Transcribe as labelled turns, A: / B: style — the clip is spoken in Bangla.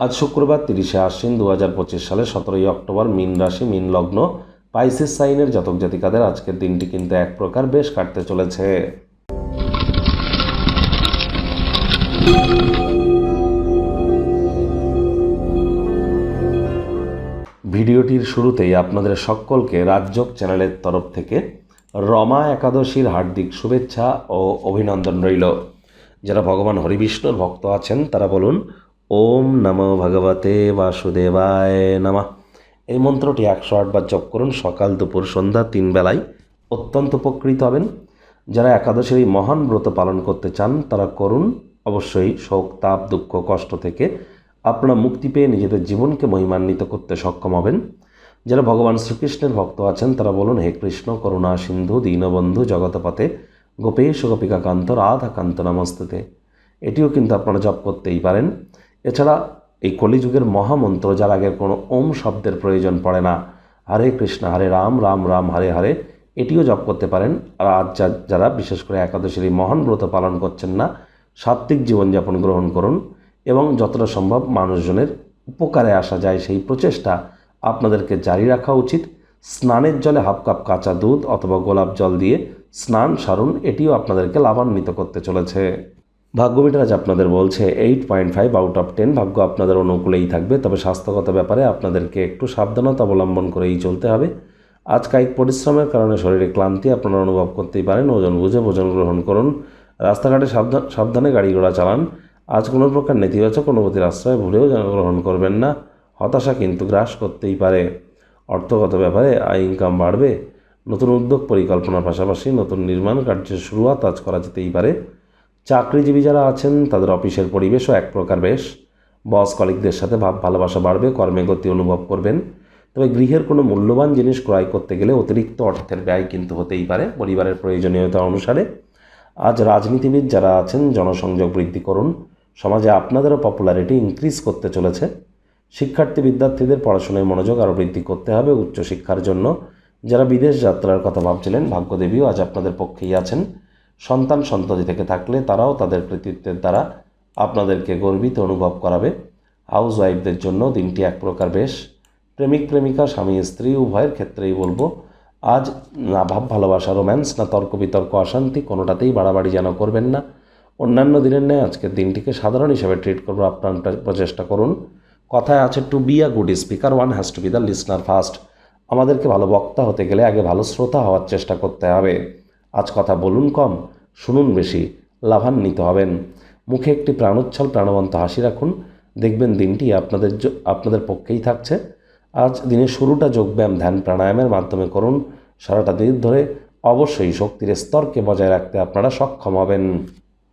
A: আজ শুক্রবার তিরিশে আশ্বিন দু হাজার পঁচিশ সালে সতেরোই অক্টোবর মিন রাশি, মিন লগ্ন, পাইসিস সাইনের জাতক জাতিকাদের আজকের দিনটি কিন্তু এক প্রকার বেশ কাটতে চলেছে। ভিডিওটির শুরুতেই আপনাদের সকলকে রাজযোগ চ্যানেলের তরফ থেকে রমা একাদশীর হার্দিক শুভেচ্ছা ও অভিনন্দন রইল। যারা ভগবান হরিবিষ্ণুর ভক্ত আছেন, তারা বলুন ওম নমো ভগবতে বাসুদেবায় নমঃ। এই মন্ত্রটি একশো আটবার জপ করুন, সকাল, দুপুর, সন্ধ্যা, তিন বেলায় অত্যন্ত উপকৃত হবেন। যারা একাদশীর এই মহান ব্রত পালন করতে চান, তারা করুন, অবশ্যই শোক, তাপ, দুঃখ, কষ্ট থেকে আপনারা মুক্তি পেয়ে নিজেদের জীবনকে মহিমান্বিত করতে সক্ষম হবেন। যারা ভগবান শ্রীকৃষ্ণের ভক্ত আছেন, তারা বলুন, হে কৃষ্ণ, করুণা, সিন্ধু, দীনবন্ধু জগতপথে গোপেশ গোপিকা কান্ত রাধা কান্ত নমস্তুতে। এটিও কিন্তু আপনারা জপ করতেই পারেন। এছাড়া এই কলিযুগের মহামন্ত্র যার আগের কোনো ওম শব্দের প্রয়োজন পড়ে না। হরে কৃষ্ণ, হরে রাম রাম রাম, হরে হরে। এটিও জপ করতে পারেন। আর আজ যারা বিশেষ করে একাদশীর এই মহান ব্রত পালন করছেন না, সাত্ত্বিক জীবনযাপন গ্রহণ করুন এবং যতটা সম্ভব মানুষজনের উপকারে আসা যায় সেই প্রচেষ্টা আপনাদেরকে জারি রাখা উচিত। স্নানের জলে হাফ কাপ কাঁচা দুধ অথবা গোলাপ জল দিয়ে স্নান সারুন, এটিও আপনাদেরকে লাভান্বিত করতে চলেছে। ভাগ্যমিটার আপনাদের বলছে eight point five out of ten ভাগ্য আপনাদের অনুকূলেই থাকবে, তবে স্বাস্থ্যগত ব্যাপারে আপনাদেরকে একটু সাবধানতা অবলম্বন করেই চলতে হবে। আজ কায়িক পরিশ্রমের কারণে শরীরে ক্লান্তি আপনারা অনুভব করতেই পারেন। ওজন বুঝে ভোজন গ্রহণ করুন। রাস্তাঘাটে সাবধান সাবধানে গাড়ি ঘোড়া চালান। আজ কোনো প্রকার নেতিবাচক অনুভূতির আশ্রয় ভুলেও গ্রহণ করবেন না। হতাশা কিন্তু গ্রাস করতেই পারে। অর্থগত ব্যাপারে আয় ইনকাম বাড়বে। নতুন উদ্যোগ পরিকল্পনার পাশাপাশি নতুন নির্মাণ কার্যের শুরুয়াত আজ করা যেতেই পারে। চাকরিজীবী যারা আছেন, তাদের অফিসের পরিবেশও এক প্রকার বেশ। বস কলিকদের সাথে ভাব ভালোবাসা বাড়বে, কর্মে গতি অনুভব করবেন। তবে গৃহের কোনো মূল্যবান জিনিস ক্রয় করতে গেলে অতিরিক্ত অর্থের ব্যয় কিন্তু হতেই পারে পরিবারের প্রয়োজনীয়তা অনুসারে। আজ রাজনীতিবিদ যারা আছেন, জনসংযোগ বৃদ্ধি করুন। সমাজে আপনাদেরও পপুলারিটি ইনক্রিজ করতে চলেছে। শিক্ষার্থী বিদ্যার্থীদের পড়াশোনায় মনোযোগ আরও বৃদ্ধি করতে হবে উচ্চশিক্ষার জন্য। যারা বিদেশ যাত্রার কথা ভাবছিলেন, ভাগ্যদেবীও আজ আপনাদের পক্ষেই আছেন। সন্তান সন্ততি থেকে থাকলে তারাও তাদের কৃতিত্বের দ্বারা আপনাদেরকে গর্বিত অনুভব করাবে। হাউস ওয়াইফদের জন্য দিনটি এক প্রকার বেশ। প্রেমিক, প্রেমিকা, স্বামী, স্ত্রী, উভয়ের ক্ষেত্রেই বলব, আজ না ভাব ভালোবাসা, রোম্যান্স না তর্ক বিতর্ক, অশান্তি কোনোটাতেই বাড়াবাড়ি যেন করবেন না। অন্যান্য দিনের ন্যায় আজকের দিনটিকে সাধারণ হিসেবে ট্রিট করব আপনার প্রচেষ্টা করুন। কথায় আছে to be a good speaker one has to be the listener first আমাদেরকে ভালো বক্তা হতে গেলে আগে ভালো শ্রোতা হওয়ার চেষ্টা করতে হবে। আজ কথা বলুন কম, শুনুন বেশি, লাভান্বিত হবেন। মুখে একটি প্রাণোচ্ছল প্রাণবন্ত হাসি রাখুন। দেখবেন দিনটি আপনাদের আপনাদের পক্ষেই থাকছে। আজ দিনের শুরুটা যোগব্যায়াম ধ্যান প্রাণায়ামের মাধ্যমে করুন। সারাটা দিন ধরে অবশ্যই শক্তির স্তরকে বজায় রাখতে আপনারা সক্ষম হবেন।